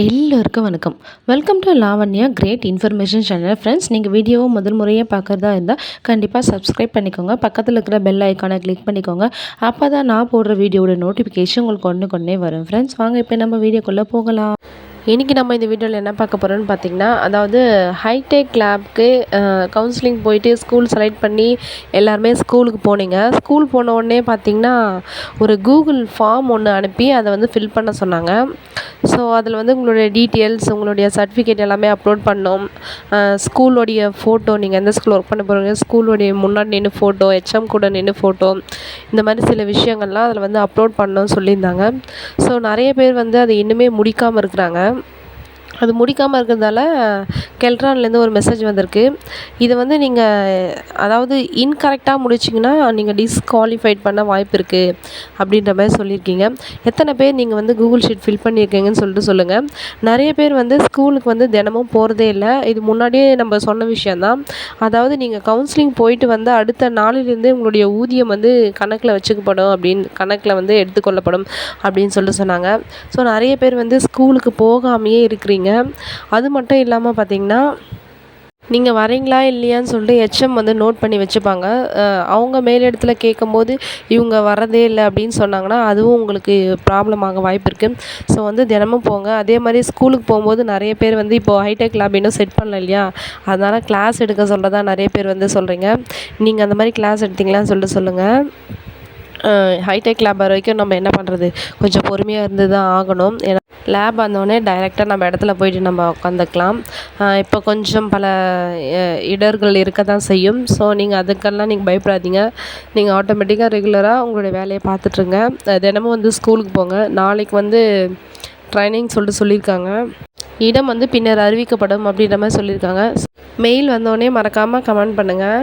எல்லோருக்கும் வணக்கம். Welcome to Lavanya great information channel friends நீங்கள் வீடியோவை முதல் முறையாக பார்க்குறதா இருந்தால் கண்டிப்பாக சப்ஸ்கிரைப் பண்ணிக்கோங்க. பக்கத்தில் இருக்கிற பெல் ஐக்கானை கிளிக் பண்ணிக்கோங்க. அப்போ தான் நான் போடுற வீடியோட நோட்டிஃபிகேஷன் உங்களுக்கு ஒன்று கொண்டே வரும். ஃப்ரெண்ட்ஸ் வாங்க இப்போ நம்ம வீடியோக்குள்ளே போகலாம். இன்றைக்கி நம்ம இந்த வீடியோவில் என்ன பார்க்க போகிறோம்னு பார்த்தீங்கன்னா அதாவது ஹைடெக் லேப்க்கு கவுன்சிலிங் போயிட்டு ஸ்கூல் செலக்ட் பண்ணி எல்லாருமே ஸ்கூலுக்கு போனீங்க. ஸ்கூல் போன உடனே பார்த்தீங்கன்னா ஒரு கூகுள் ஃபார்ம் ஒன்று அனுப்பி அதை வந்து ஃபில் பண்ண சொன்னாங்க. ஸோ அதில் வந்து உங்களுடைய டீட்டெயில்ஸ் உங்களுடைய சர்டிஃபிகேட் எல்லாமே அப்லோட் பண்ணோம். ஸ்கூலோடைய ஃபோட்டோ நீங்கள் எந்த ஸ்கூலில் ஒர்க் பண்ண போகிறீங்க ஸ்கூலோடைய முன்னாடி நின்று ஃபோட்டோ ஹெச்எம் கூட நின்று ஃபோட்டோ இந்த மாதிரி சில விஷயங்கள்லாம் அதில் வந்து அப்லோட் பண்ணணும்னு சொல்லியிருந்தாங்க. ஸோ நிறைய பேர் வந்து அதை இன்னுமே முடிக்காமல் இருக்கிறாங்க. அது முடிக்காமல் இருக்கிறதால கெல்ட்ரான்லேருந்து ஒரு மெசேஜ் வந்திருக்கு. இதை வந்து நீங்கள் அதாவது இன்கரெக்டாக முடிச்சிங்கன்னா நீங்கள் டிஸ்குவாலிஃபைட் பண்ண வாய்ப்பு இருக்குது அப்படின்ற மாதிரி சொல்லியிருக்கீங்க. எத்தனை பேர் நீங்கள் வந்து கூகுள் ஷீட் ஃபில் பண்ணியிருக்கீங்கன்னு சொல்லிட்டு சொல்லுங்கள் நிறைய பேர் வந்து ஸ்கூலுக்கு வந்து தினமும் போகிறதே இல்லை. இது முன்னாடியே நம்ம சொன்ன விஷயந்தான் அதாவது நீங்கள் கவுன்சிலிங் போயிட்டு வந்து அடுத்த நாளிலேருந்து உங்களுடைய ஊதியம் வந்து கணக்கில் வச்சுக்கப்படும் அப்படின்னு கணக்கில் வந்து எடுத்துக்கொள்ளப்படும் அப்படின்னு சொல்லிட்டு சொன்னாங்க. ஸோ நிறைய பேர் வந்து ஸ்கூலுக்கு போகாமையே இருக்கிறீங்க. அது மட்டும் இல்லாமல் பார்த்தீங்கன்னா நீங்கள் வரீங்களா இல்லையான்னு சொல்லிட்டு ஹெச்எம் வந்து நோட் பண்ணி வச்சுப்பாங்க. அவங்க மேலிடத்தில் கேட்கும்போது இவங்க வரதே இல்லை அப்படின்னு சொன்னாங்கன்னா அதுவும் உங்களுக்கு ப்ராப்ளம் ஆக வாய்ப்பு இருக்குது ஸோ வந்து தினமும் போங்க. அதே மாதிரி ஸ்கூலுக்கு போகும்போது நிறைய பேர் வந்து இப்போது ஹைடெக் லேப் இன்னும் செட் பண்ணல இல்லையா? அதனால் கிளாஸ் எடுக்க சொல்கிறதா நிறைய பேர் வந்து சொல்கிறீங்க நீங்கள் அந்த மாதிரி கிளாஸ் எடுத்தீங்களான்னு சொல்லிட்டு சொல்லுங்கள் ஹைடெக் லேப் வர வரைக்கும் நம்ம என்ன பண்ணுறது கொஞ்சம் பொறுமையாக இருந்து தான் ஆகணும். ஏன்னா லேப் வந்தோடனே டைரெக்டாக நம்ம இடத்துல போயிட்டு நம்ம உட்காந்துக்கலாம். இப்போ கொஞ்சம் பல இடர்கள் இருக்க தான் செய்யும். ஸோ நீங்கள் அதுக்கெல்லாம் நீங்கள் பயப்படாதீங்க. நீங்கள் ஆட்டோமேட்டிக்காக ரெகுலராக உங்களுடைய வேலையை பார்த்துட்ருங்க. தினமும் வந்து ஸ்கூலுக்கு போங்க. நாளைக்கு வந்து ட்ரைனிங் சொல்லிட்டு சொல்லியிருக்காங்க. இடம் வந்து பின்னர் அறிவிக்கப்படும் அப்படின்ற மாதிரி சொல்லியிருக்காங்க. மெயில் வந்தோடனே மறக்காமல் கமெண்ட் பண்ணுங்கள்